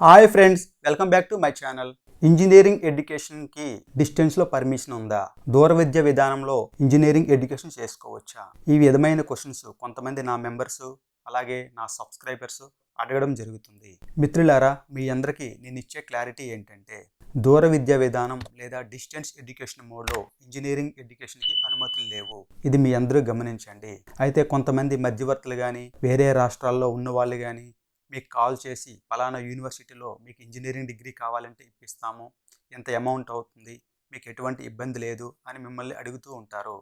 Hi friends welcome back to my channel engineering ఎడ్యుకేషన్కి డిస్టెన్స్లో permission ఉందా? దూర విద్య విధానంలో ఇంజనీరింగ్ ఎడ్యుకేషన్ చేసుకోవచ్చా? ఈ విధమైన క్వశ్చన్స్ కొంతమంది నా మెంబర్స్ అలాగే నా సబ్స్క్రైబర్స్ అడగడం జరుగుతుంది. మిత్రులారా మీ అందరికీ నేను ఇచ్చే క్లారిటీ ఏంటంటే దూర విద్యా విధానం లేదా డిస్టెన్స్ ఎడ్యుకేషన్ మోడ్లో ఇంజనీరింగ్ ఎడ్యుకేషన్కి అనుమతులు లేవు. ఇది మీ అందరూ గమనించండి. అయితే కొంతమంది మధ్యవర్తులు కానీ వేరే రాష్ట్రాల్లో ఉన్న వాళ్ళు కానీ మీకు కాల్ చేసి పలానా యూనివర్సిటీలో మీకు ఇంజనీరింగ్ డిగ్రీ కావాలంటే ఇప్పిస్తాము ఎంత అమౌంట్ అవుతుంది మీకు ఎటువంటి ఇబ్బంది లేదు అని మిమ్మల్ని అడుగుతూ ఉంటారు.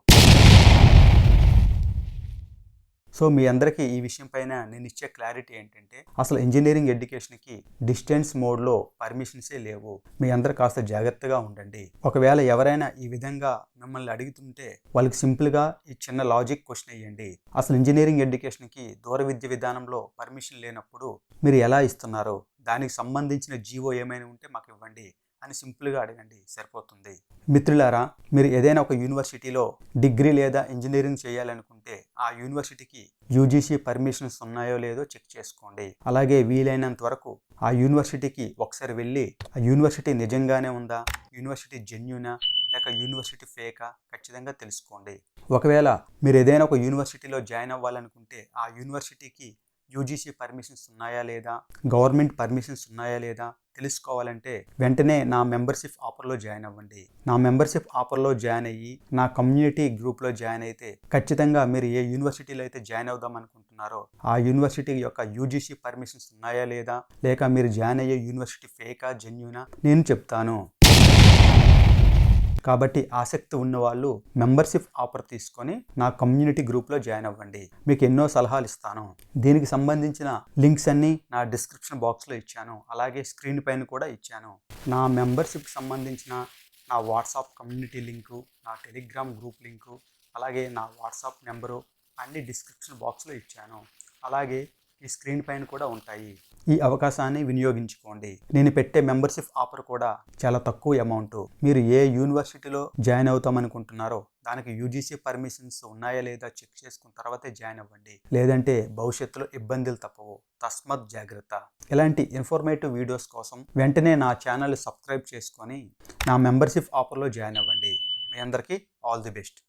సో మీ అందరికీ ఈ విషయం పైన నేను ఇచ్చే క్లారిటీ ఏంటంటే అసలు ఇంజనీరింగ్ ఎడ్యుకేషన్కి డిస్టెన్స్ మోడ్లో పర్మిషన్సే లేవు. మీ అందరు కాస్త జాగ్రత్తగా ఉండండి. ఒకవేళ ఎవరైనా ఈ విధంగా మిమ్మల్ని అడుగుతుంటే వాళ్ళకి సింపుల్గా ఈ చిన్న లాజిక్ క్వశ్చన్ వేయండి. అసలు ఇంజనీరింగ్ ఎడ్యుకేషన్కి దూర విద్య విధానంలో పర్మిషన్ లేనప్పుడు మీరు ఎలా ఇస్తున్నారు? దానికి సంబంధించిన జీవో ఏమైనా ఉంటే మాకు ఇవ్వండి. అని సింపుల్గా అడగండి సరిపోతుంది. మిత్రులారా మీరు ఏదైనా ఒక యూనివర్సిటీలో డిగ్రీ లేదా ఇంజనీరింగ్ చేయాలనుకుంటే ఆ యూనివర్సిటీకి యూజీసీ పర్మిషన్స్ ఉన్నాయో లేదో చెక్ చేసుకోండి. అలాగే వీలైనంత వరకు ఆ యూనివర్సిటీకి ఒకసారి వెళ్ళి ఆ యూనివర్సిటీ నిజంగానే ఉందా యూనివర్సిటీ జెన్యునా లేక యూనివర్సిటీ ఫేకా ఖచ్చితంగా తెలుసుకోండి. ఒకవేళ మీరు ఏదైనా ఒక యూనివర్సిటీలో జాయిన్ అవ్వాలనుకుంటే ఆ యూనివర్సిటీకి యూజీసీ పర్మిషన్స్ ఉన్నాయా లేదా గవర్నమెంట్ పర్మిషన్స్ ఉన్నాయా లేదా తెలుసుకోవాలంటే వెంటనే నా మెంబర్షిప్ ఆఫర్లో జాయిన్ అవ్వండి. నా మెంబర్షిప్ ఆఫర్లో జాయిన్ అయ్యి నా కమ్యూనిటీ గ్రూప్లో జాయిన్ అయితే ఖచ్చితంగా మీరు ఏ యూనివర్సిటీలో అయితే జాయిన్ అవుదాం అనుకుంటున్నారో ఆ యూనివర్సిటీ యొక్క యూజీసీ పర్మిషన్స్ ఉన్నాయా లేదా లేక మీరు జాయిన్ అయ్యే యూనివర్సిటీ ఫేకా జెన్యునా? నేను చెప్తాను. కాబట్టి ఆసక్తి ఉన్నవాళ్ళు మెంబర్షిప్ ఆఫర్ తీసుకొని నా కమ్యూనిటీ గ్రూప్లో జాయిన్ అవ్వండి. మీకు ఎన్నో సలహాలు ఇస్తాను. దీనికి సంబంధించిన లింక్స్ అన్నీ నా డిస్క్రిప్షన్ బాక్స్లో ఇచ్చాను. అలాగే స్క్రీన్ పైన కూడా ఇచ్చాను. నా మెంబర్షిప్కి సంబంధించిన నా వాట్సాప్ కమ్యూనిటీ లింకు నా టెలిగ్రామ్ గ్రూప్ లింకు అలాగే నా వాట్సాప్ నెంబరు అన్ని డిస్క్రిప్షన్ బాక్స్లో ఇచ్చాను. అలాగే ఈ స్క్రీన్ పైన కూడా ఉంటాయి. ఈ అవకాశాన్ని వినియోగించుకోండి. నేను పెట్టే మెంబర్షిప్ ఆఫర్ కూడా చాలా తక్కువ అమౌంట్. మీరు ఏ యూనివర్సిటీలో జాయిన్ అవుతామనుకుంటున్నారో దానికి యూజీసీ పర్మిషన్స్ ఉన్నాయా లేదా చెక్ చేసుకున్న తర్వాతే జాయిన్ అవ్వండి. లేదంటే భవిష్యత్తులో ఇబ్బందులు తప్పవు. తస్మత్ జాగ్రత్త. ఇలాంటి ఇన్ఫర్మేటివ్ వీడియోస్ కోసం వెంటనే నా ఛానల్ సబ్స్క్రైబ్ చేసుకొని నా మెంబర్షిప్ ఆఫర్లో జాయిన్ అవ్వండి. మీ అందరికీ ఆల్ ది బెస్ట్.